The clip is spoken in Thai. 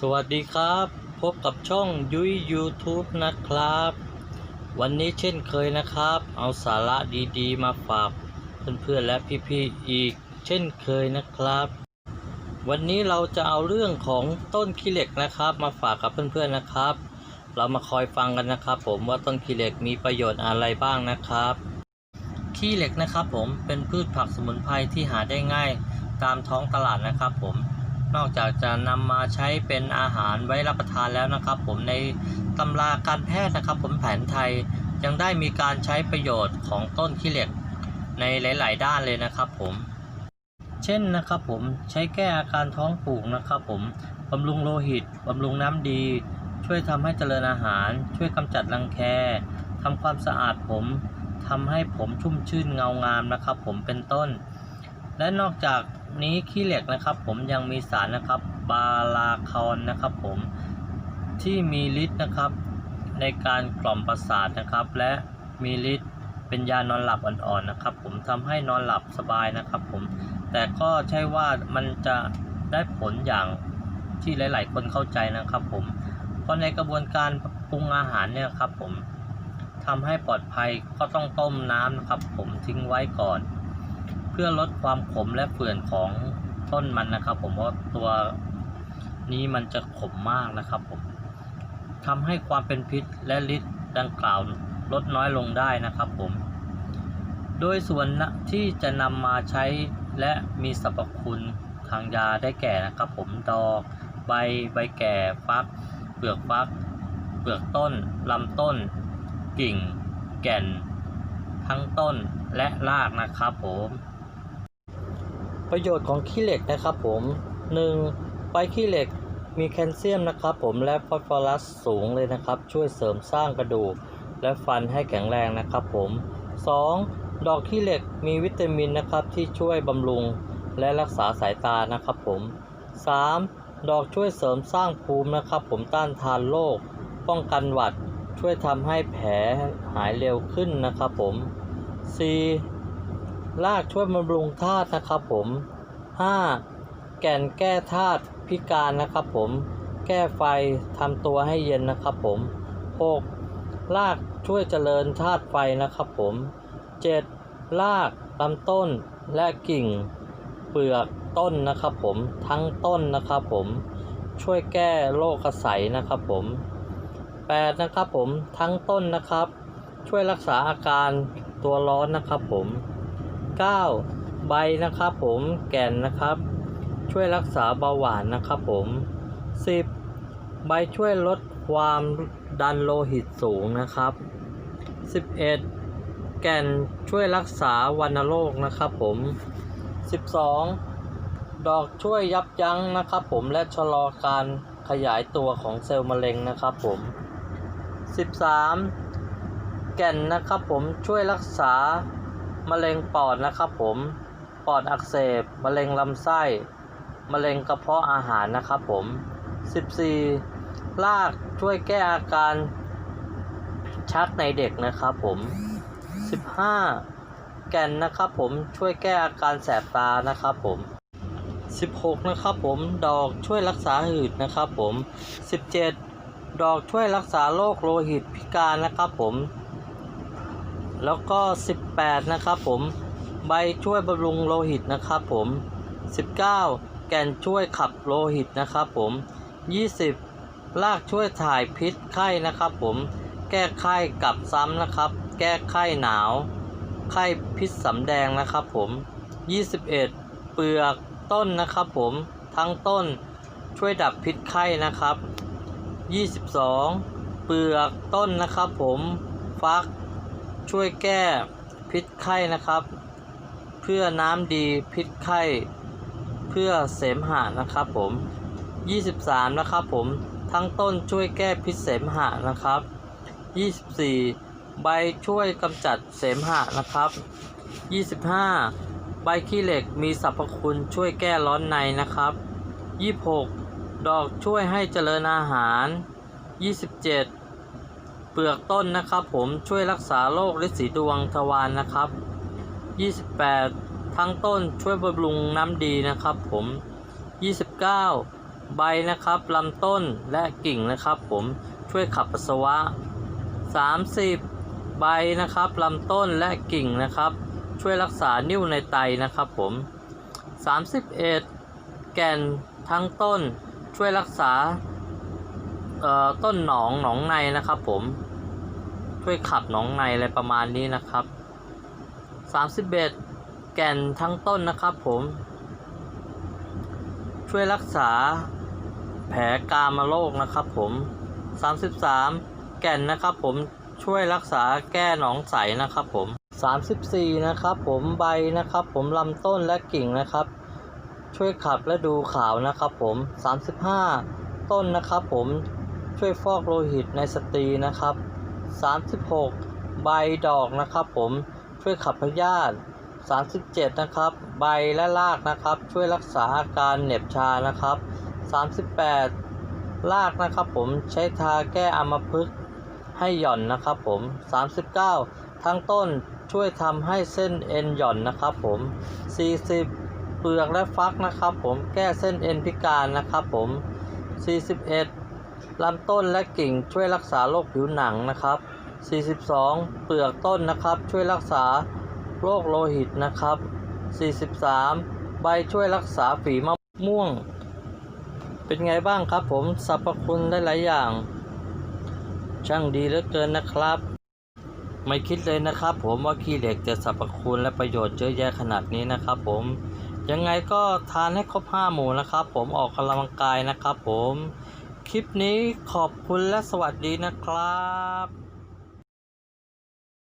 สวัสดีครับ พบกับช่องยุ้ย YouTube นะครับ วันนี้เช่นเคยนะครับ เอาสาระดีๆ มาฝากเพื่อนๆและพี่ๆอีก เช่นเคยนะครับ วันนี้เราจะเอาเรื่องของต้นขี้เหล็กนะครับ มาฝากกับเพื่อนๆนะครับ เรามาคอยฟังกันนะครับ ผมว่าต้นขี้เหล็กมีประโยชน์อะไรบ้างนะครับขี้เหล็กนะครับ ผมเป็นพืชผักสมุนไพรที่หาได้ง่าย ตามท้องตลาดนะครับ ผม นอกจากจะนำมาใช้เป็นอาหารไว้รับประทานแล้วนะครับ ผมในตำราการแพทย์นะครับ ผมแผนไทยยังได้มีการใช้ประโยชน์ของต้นขี้เหล็กในหลาย ๆ ด้านเลยนะครับ ผม เช่นนะครับ ผมใช้แก้อาการท้องผูกนะครับ ผมบำรุงโลหิตบำรุงน้ำดี ช่วยทำให้เจริญอาหาร ช่วยกำจัดรังแคทำความสะอาดผมทำให้ผมชุ่มชื่นเงางามนะครับ ผมเป็นต้น และนอกจาก นี้ขี้เหล็กนะครับผมยังมีสารนะครับบาลาคอนนะครับผมที่มีฤทธิ์นะครับในการกล่อมประสาทนะครับ และมีฤทธิ์เป็นยานอนหลับอ่อนๆนะครับ ผมทำให้นอนหลับสบายนะครับ ผมแต่ก็ใช่ว่ามันจะได้ผลอย่างที่หลาย ๆ คนเข้าใจนะครับ ผมเพราะในกระบวนการปรุงอาหารเนี่ยครับ ผมทำให้ปลอดภัยก็ต้องต้มน้ำนะครับ ผมทิ้งไว้ก่อน พื่อลดความขมและเฟื่อนของต้นมันนะครับ ผมเพราะตัวนี้มันจะขมมากนะครับผมทำให้ความเป็นพิษและฤทธิ์ดังกล่าวลดน้อยลงได้นะครับผม โดยส่วนที่จะนำมาใช้และมีสรรพคุณทางยาได้แก่นะครับผมดอกใบใบแก่ฟัก เปลือกฟัก เปลือกต้นลำต้น กิ่ง แก่น ทั้งต้นและรากนะครับผม ประโยชน์ของขี้เหล็กนะครับผม 1. ใบขี้เหล็กมีแคลเซียมนะครับผมและฟอสฟอรัสสูงเลยนะครับ ช่วยเสริมสร้างกระดูก และฟันให้แข็งแรงนะครับผม 2. ดอกขี้เหล็กมีวิตามินนะครับที่ช่วยบำรุงและรักษาสายตานะครับผม 3. ดอกช่วยเสริมสร้างภูมินะครับ ผมต้านทานโรคป้องกันหวัด ช่วยทำให้แผลหายเร็วขึ้นนะครับผม 4. รากช่วยบำรุงธาตุนะครับผม 5. แก่นแก้ธาตุพิการนะครับผม แก้ไฟทำตัวให้เย็นนะครับผม 6. รากช่วยเจริญธาตุไฟนะครับผม 7. รากลำต้นและกิ่ง เปลือกต้นนะครับผม ทั้งต้นนะครับผม ช่วยแก้โรคกระใสนะครับผม 8. นะครับผมทั้งต้นนะครับ ช่วยรักษาอาการตัวร้อนนะครับผม 9. ใบนะครับผมแก่นนะครับ ช่วยรักษาเบาหวานนะครับผม 10. ใบช่วยลดความดันโลหิตสูงนะครับ 11. แก่นช่วยรักษาวัณโรคนะครับผม 12. ดอกช่วยยับยั้งนะครับผมและชะลอการขยายตัวของเซลล์มะเร็งนะครับผม 13. แก่นนะครับผมช่วยรักษา มะเร็งปอดนะครับผมปอดอักเสบมะเร็งลำไส้มะเร็งกระเพาะอาหารนะครับผม 14. รากช่วยแก้อาการชักในเด็กนะครับผม 15. แก่นนะครับผมช่วยแก้อาการแสบตานะครับผม 16 นะครับผมดอกช่วยรักษาหืดนะครับผม 17 ดอกช่วยรักษาโรคโลหิตพิการนะครับผม แล้วก็ 18 นะครับผม ใบช่วยบำรุงโลหิตนะครับผม 19 แก่นช่วยขับโลหิตนะครับผม 20 รากช่วยถ่ายพิษไข้นะครับผม แก้ไข้กลับซ้ำนะครับ แก้ไข้หนาว ไข้พิษสำแดงนะครับผม 21 เปลือกต้นนะครับผม ทั้งต้นช่วยดับพิษไข้นะครับ 22 เปลือกต้นนะครับผม ฟัก ช่วยแก้พิษไข้นะครับ เพื่อน้ำดีพิษไข้ เพื่อเสมหะนะครับผม 23 นะครับผมทั้งต้นช่วยแก้พิษเสมหะนะครับ 24 ใบช่วยกำจัดเสมหะนะครับ 25 ใบขี้เหล็กมีสรรพคุณช่วยแก้ร้อนในนะครับ 26 ดอกช่วยให้เจริญอาหาร 27 เปลือกต้นนะครับ ผมช่วยรักษาโรคฤทธิ์สีดวงทวารนะครับ 28 ทั้งต้นช่วยบำรุงน้ำดีนะครับ ผม 29 ใบนะครับลำต้นและกิ่งนะครับ ผมช่วยขับปัสสาวะ 30 ใบนะครับลำต้นและกิ่งนะครับ ช่วยรักษานิ่วในไตนะครับ ผม 31 แก่นทั้งต้นช่วยรักษาต้นหนองหนองในนะครับผม ช่วยขับหนองในอะไรประมาณนี้นะครับ 31 แก่นทั้งต้นนะครับผม ช่วยรักษาแผลกามโรคนะครับผม 33 แก่นนะครับผมช่วยรักษาแก้หนองใสนะครับผม 34 นะครับผมใบนะครับผมลำต้นและกิ่งนะครับ ช่วยขับและดูขาวนะครับผม 35 ต้นนะครับผมช่วยฟอกโลหิตในสตรีนะครับ 36 ใบดอกนะครับผมช่วยขับพยาธิ37 นะครับ ใบและรากนะครับ ช่วยรักษาอาการเหน็บชานะครับ 38 รากนะครับผมใช้ทาแก้อัมพฤกษ์ให้หย่อนนะครับผม 39 ทั้งต้นช่วยทำให้เส้นเอ็นหย่อนนะครับผม 40 เปลือกและฟักนะครับผมแก้เส้นเอ็นพิการนะครับผม 41 ลำต้นและกิ่งช่วยรักษาโรคผิวหนังนะครับ 42 เปลือกต้นนะครับช่วยรักษาโรคโลหิตนะครับ 43 ใบช่วยรักษาฝีมะม่วง เป็นไงบ้างครับผมสรรพคุณได้หลายอย่าง ช่างดีเหลือเกินนะครับ ไม่คิดเลยนะครับผมว่าขี้เหล็กจะสรรพคุณและประโยชน์เยอะแยะขนาดนี้นะครับผมยังไงก็ทานให้ครบห้าหมู่นะครับผมออกกำลังกายนะครับผม คลิปนี้ขอบคุณและสวัสดีนะครับ